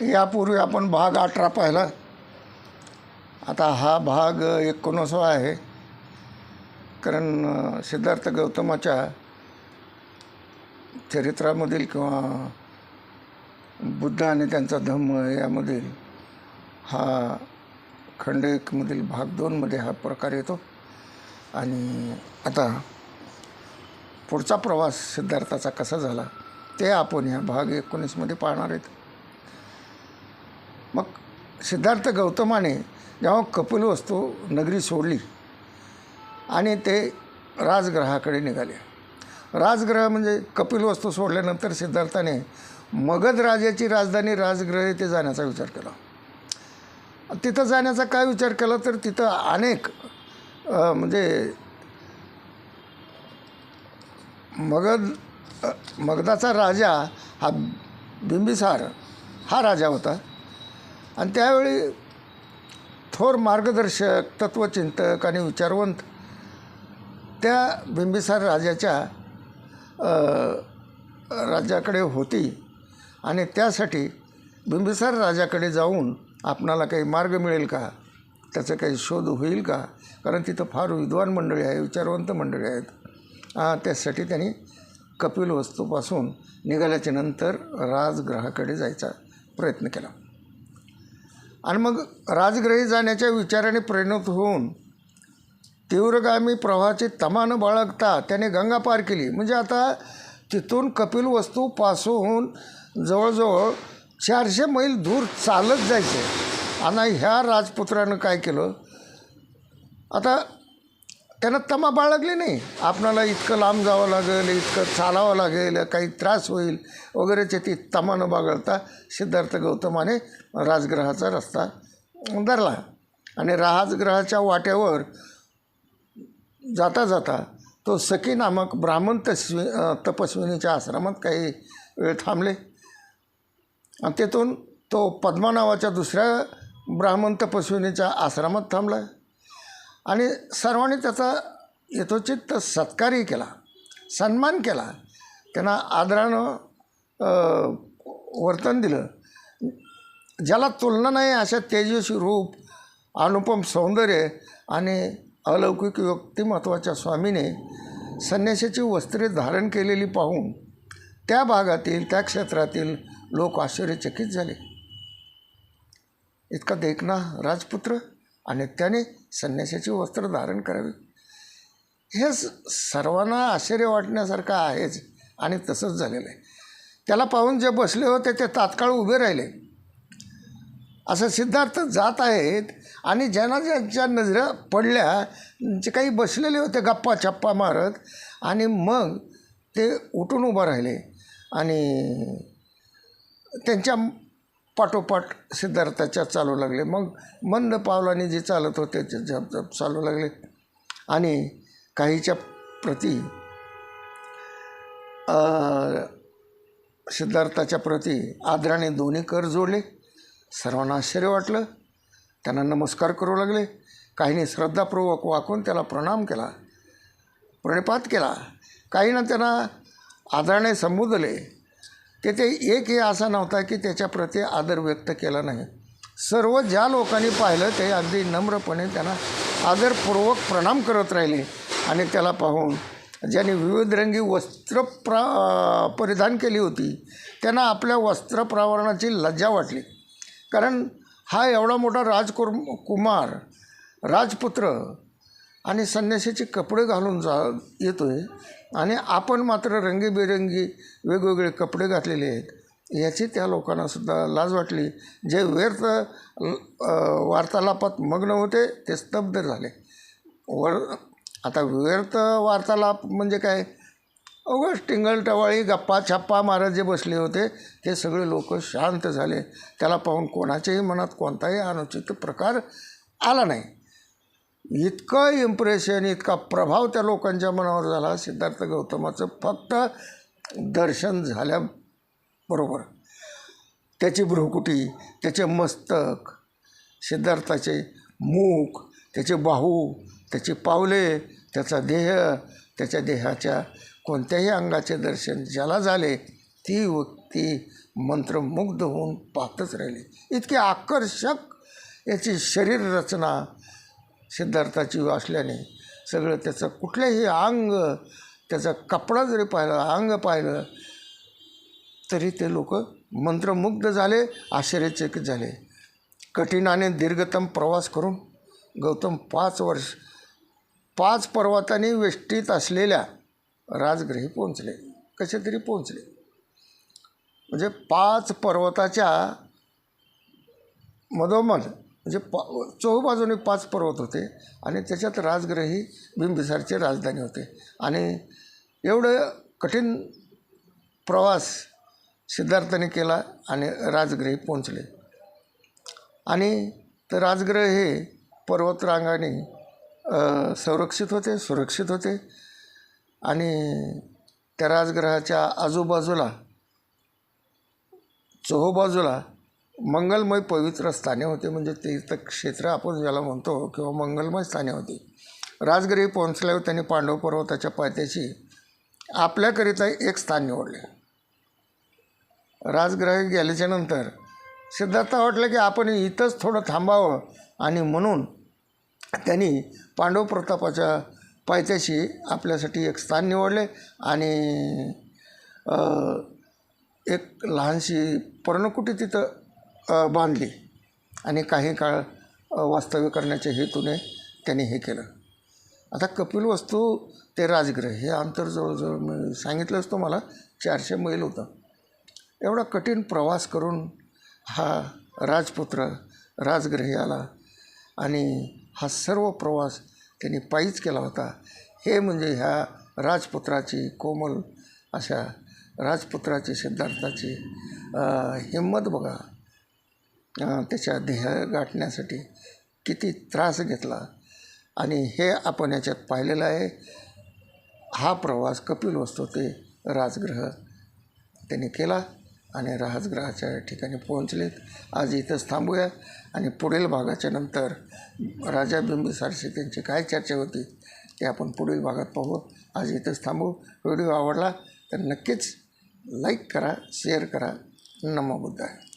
यापूर्वी आपण भाग अठरा पाहिला. आता हा भाग एकोणीसावा आहे. कारण सिद्धार्थ गौतमाच्या चरित्रामधील किंवा बुद्ध आणि त्यांचा धम्म यामधील हा खंड एकमधील भाग दोनमध्ये हा प्रकार येतो. आणि आता पुढचा प्रवास सिद्धार्थाचा कसा झाला ते आपण ह्या भाग एकोणीसमध्ये पाहणार आहेत. मग सिद्धार्थ गौतमाने जेव्हा कपिलवस्तू नगरी सोडली आणि ते राजग्रहाकडे निघाले. राजग्रह म्हणजे कपिलवस्तू सोडल्यानंतर सिद्धार्थाने मगध राजाची राजधानी राजग्रह येथे जाण्याचा विचार केला. तिथं जाण्याचा काय विचार केला तर तिथं अनेक म्हणजे मगध मगधाचा राजा हा बिंबिसार हा राजा होता. आणि त्यावेळी थोर मार्गदर्शक तत्वचिंतक आणि विचारवंत त्या बिंबिसार राजाच्या राज्याकडे होती आणि त्यासाठी बिंबिसार राजाकडे जाऊन आपणाला काही मार्ग मिळेल का? त्याचं काही शोध होईल का? कारण तिथं फार विद्वान मंडळी आहे विचारवंत मंडळी आहेत. त्यासाठी त्यांनी कपिल वस्तूपासून निघाल्याच्या नंतर राजग्रहाकडे जायचा प्रयत्न केला. आणि मग राजग्रही जाण्याच्या विचाराने प्रेरित होऊन तीव्रगामी प्रवाहाची तमानं बाळगता त्याने गंगा पार केली. म्हणजे आता तिथून कपिल वस्तूपासून जवळजवळ चारशे मैल दूर चालत जायचे. आणि ह्या राजपुत्रानं काय केलं? आता त्यांना तमा बाळगली नाही. आपणाला इतकं लांब जावं लागेल इतकं चालावं लागेल काही त्रास होईल वगैरेचे ती तमा न बाळगता सिद्धार्थ गौतमाने राजग्रहाचा रस्ता धरला. आणि राजग्रहाच्या वाट्यावर जाता जाता तो सखी नामक ब्राह्मण तस्वी तपस्विनीच्या आश्रमात काही वेळ थांबले. आणि तेथून तो पद्मा नावाच्या दुसऱ्या ब्राह्मण तपस्विनीच्या आश्रमात थांबला. आणि सर्वांनी त्याचा यथोचित सत्कारही केला सन्मान केला. त्यांना आदरानं वर्तन दिलं. ज्याला तुलना नाही अशा तेजस्वी रूप अनुपम सौंदर्य आणि अलौकिक व्यक्तिमत्वाच्या स्वामीने संन्याशाची वस्त्रे धारण केलेली पाहून त्या भागातील त्या क्षेत्रातील लोक आश्चर्यचकित झाले. इतका देखना राजपुत्र आणि त्याने संन्यासाची वस्त्र धारण करावी. हे स- सर्वांना आश्चर्य वाटण्यासारखं आहेच आणि तसंच झालेलं आहे. त्याला पाहून जे बसले होते ते तात्काळ उभे राहिले. असं सिद्धार्थ जात आहेत आणि ज्यांना ज्यांच्या नजरा पडल्या जे काही बसलेले होते गप्पा छप्पा मारत आणि मग ते उठून उभं राहिले आणि त्यांच्या पाठोपाठ सिद्धार्थाच्या चालू लागले. मग मंद पावलाने जे चालत होते ते झप झप चालू लागले. आणि काहीच्या प्रती सिद्धार्थाच्या प्रती आदराने दोन्ही कर जोडले. सर्वांना आश्चर्य वाटलं. त्यांना नमस्कार करू लागले. काहींनी श्रद्धापूर्वक वाकून त्याला प्रणाम केला प्रणिपात केला. काहींना त्यांना आदराने संबोधले. तेथे एकही असा नव्हता की त्याच्याप्रती आदर व्यक्त केला नाही. सर्व ज्या लोकांनी पाहिलं ते अगदी नम्रपणे त्यांना आदरपूर्वक प्रणाम करत राहिले आणि त्याला पाहून ज्यांनी विविधरंगी वस्त्र प्रा परिधान केली होती त्यांना आपल्या वस्त्रप्रावरणाची लज्जा वाटली. कारण हा एवढा मोठा राजकुर कुमार राजपुत्र आणि संन्यासाचे कपडे घालून जा येतो आहे आणि आपण मात्र रंगीबेरंगी वेगवेगळे कपडे घातलेले आहेत. याची त्या लोकांना सुद्धा लाज वाटली. जे व्यर्थ वार्तालापात मग्न होते ते स्तब्ध झाले. वर आता व्यर्थ वार्तालाप म्हणजे काय? अवघड टिंगलटवाळी गप्पा छप्पा मारत जे बसले होते ते सगळे लोक शांत झाले. त्याला पाहून कोणाच्याही मनात कोणताही अनुचित प्रकार आला नाही. इतकं इम्प्रेशन इतका प्रभाव त्या लोकांच्या मनावर झाला सिद्धार्थ गौतमाचं फक्त दर्शन झाल्याबरोबर. त्याची भ्रुकुटी त्याचे मस्तक सिद्धार्थाचे मूक त्याचे बाहू त्याची पावले त्याचा देह त्याच्या देहाच्या कोणत्याही अंगाचे दर्शन ज्याला झाले ती व्यक्ती मंत्रमुग्ध होऊन पाहतच राहिली. इतकी आकर्षक याची शरीर रचना सिद्धार्थाची असल्याने सगळं त्याचं कुठलंही अंग त्याचा कपडा जरी पाहिला अंग पाहिलं तरी ते लोक मंत्रमुग्ध झाले आश्चर्यचकित झाले. कठीणाने दीर्घतम प्रवास करून गौतम पाच वर्ष पाच पर्वतांनी वेष्टीत असलेल्या राजगृही पोहोचले. कसे तरी पोहोचले. म्हणजे पाच पर्वताच्या मधोमध म्हणजे पा चौबाजूने पाच पर्वत होते आणि त्याच्यात राजगृही बिंबिसारची राजधानी होते. आणि एवढं कठीण प्रवास सिद्धार्थाने केला आणि राजगृही पोहोचले. आणि तर राजगृह हे पर्वतरांगाने संरक्षित होते सुरक्षित होते. आणि त्या राजगृहाच्या आजूबाजूला चोहोबाजूला मंगलमय पवित्र स्थाने होते म्हणजे तीर्थक्षेत्र आपण ज्याला म्हणतो किंवा मंगलमय स्थाने होती. राजगृही पोहोचल्यावर त्यांनी पांडव पर्वताच्या पायथ्याशी आपल्याकरिता एक स्थान निवडले. राजगृही गेल्याच्यानंतर सिद्धार्थ वाटलं की आपण इथंच थोडं थांबावं आणि म्हणून त्यांनी पांडव प्रतापाच्या पायथ्याशी आपल्यासाठी एक स्थान निवडले आणि एक लहानशी पर्णकुटी तिथं बांधली. आणि काही काळ वास्तव्य करण्याच्या हेतूने त्यांनी हे केलं. आता कपिल वस्तू ते राजगृह हे अंतर जवळजवळ मी सांगितलंच तुम्हाला चारशे मैल होतं. एवढा कठीण प्रवास करून हा राजपुत्र राजगृही आला आणि हा सर्व प्रवास त्यांनी पायीच केला होता. हे म्हणजे ह्या राजपुत्राची कोमल अशा राजपुत्राची सिद्धार्थाची हिंमत बघा. त्याच्या ध्येय गाठण्यासाठी किती त्रास घेतला. आणि हे आपण याच्यात पाहिलेलं आहे. हा प्रवास कपिल वस्तू ते राजगृह त्यांनी केला आणि राजगृहाच्या ठिकाणी पोहोचलेत. आज इथंच थांबूया आणि पुढील भागाच्या नंतर राजा बिंबिसारशी त्यांची काय चर्चा होती ते आपण पुढील भागात पाहू. आज इथंच थांबू. व्हिडिओ आवडला तर नक्कीच लाईक करा शेअर करा. नमो बुद्धाय.